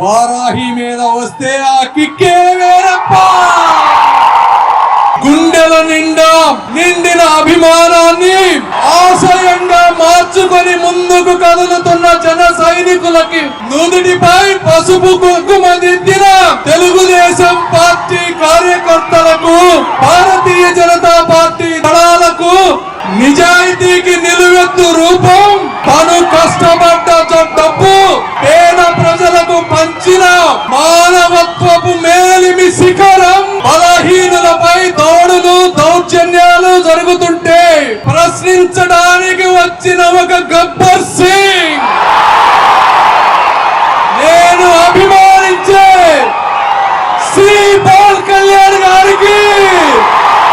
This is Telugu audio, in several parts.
వారాహి మీద వస్తే ఆ కిక్కే వేరప్ప! గుండెల నిండా నిండిన అభిమానాన్ని ఆశయంగా మార్చుకొని ముందుకు కదులుతున్న జన సైనికులకి నుదుటిపై పసుపు కుంకుమ దిద్దిన తెలుగుదేశం పార్టీ కార్యకర్తలకు భారతీయ జనతా పార్టీ ప్రశ్నించడానికి వచ్చిన ఒక గబ్బర్ సింగ్. నేను అభిమానించే శ్రీ పవన్ కళ్యాణ్ గారికి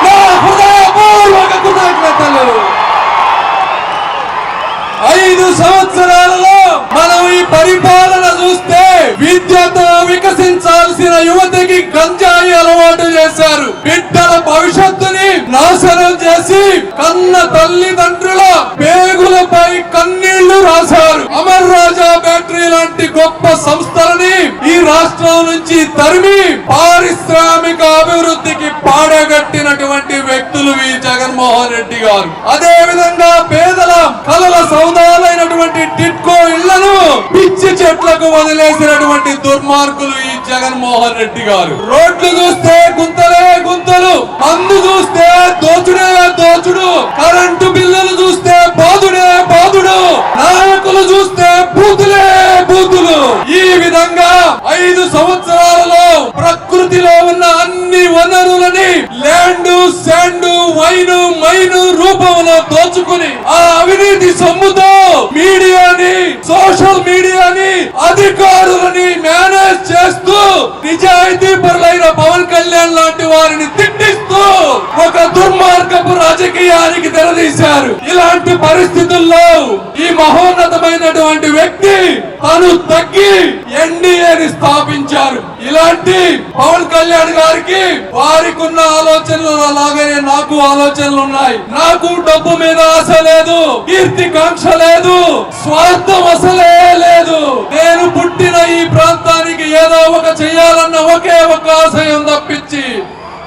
నా హృదయపూర్వక కృతజ్ఞతలు. ఐదు సంవత్సరాలలో మనం ఈ పరిపాలన చూస్తే విద్యతో వికసించాల్సిన యువతకి నాశనం చేసి కన్న తల్లిదండ్రుల పేగులపై కన్నీళ్ళు రాశారు. అమర్ రాజా బ్యాటరీ లాంటి గొప్ప సంస్థలని ఈ రాష్ట్రం నుంచి తరిమి పారిశ్రామిక అభివృద్ధికి పాడగట్టినటువంటి వ్యక్తులు ఈ జగన్మోహన్ రెడ్డి గారు. అదే విధంగా పేదల కలల సౌదాలైనటువంటి టిట్కో ఇళ్ళను పిచ్చి చెట్లకు వదిలేసినటువంటి దుర్మార్గులు ఈ జగన్మోహన్ రెడ్డి గారు. రోడ్లు చూస్తే ఐదు సంవత్సరాలలో ప్రకృతిలో ఉన్న అన్ని వనరులని ల్యాండ్ శాండ్ వైను మైను రూపంలో దోచుకుని ఆ అవినీతి సొమ్ముతో మీడియాని సోషల్ మీడియాని అధికారులని మేనేజ్ చేస్తూ నిజాయితీ పరులైన పవన్ కళ్యాణ్ లాంటి వారిని తిట్టిస్తూ ఒక దుర్మార్గపు రాజకీయానికి తెరదీశారు. ఇలాంటి పరిస్థితుల్లో ఈ మహోన్నతమైనటువంటి తను తగ్గి ఎన్డీఏని స్థాపించారు. ఇలాంటి పవన్ కళ్యాణ్ గారికి వారికి ఉన్న ఆలోచనలు అలాగనే నాకు ఆలోచనలు ఉన్నాయి. నాకు డబ్బు మీద ఆశ లేదు కీర్తి కాంక్ష లేదు స్వార్థం అసలే లేదు. నేను పుట్టిన ఈ ప్రాంతానికి ఏదో ఒక చేయాలన్న ఒకే ఒక ఆశయం తప్పించి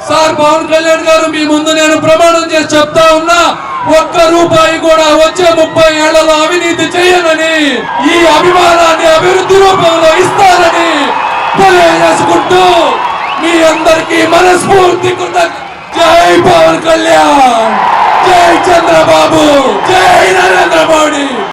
సార్ పవన్ కళ్యాణ్ గారు మీ ముందు నేను ప్రమాణం చేసి చెప్తా ఉన్నా ఒక్క రూపాయి కూడా వచ్చే అభిమానాన్ని అభివృద్ధి రూపంలో ఇస్తానని తెలియజేసుకుంటూ మీ అందరికీ మనస్ఫూర్తి జై పవన్ కళ్యాణ్! జై చంద్రబాబు! జై నరేంద్ర మోడీ!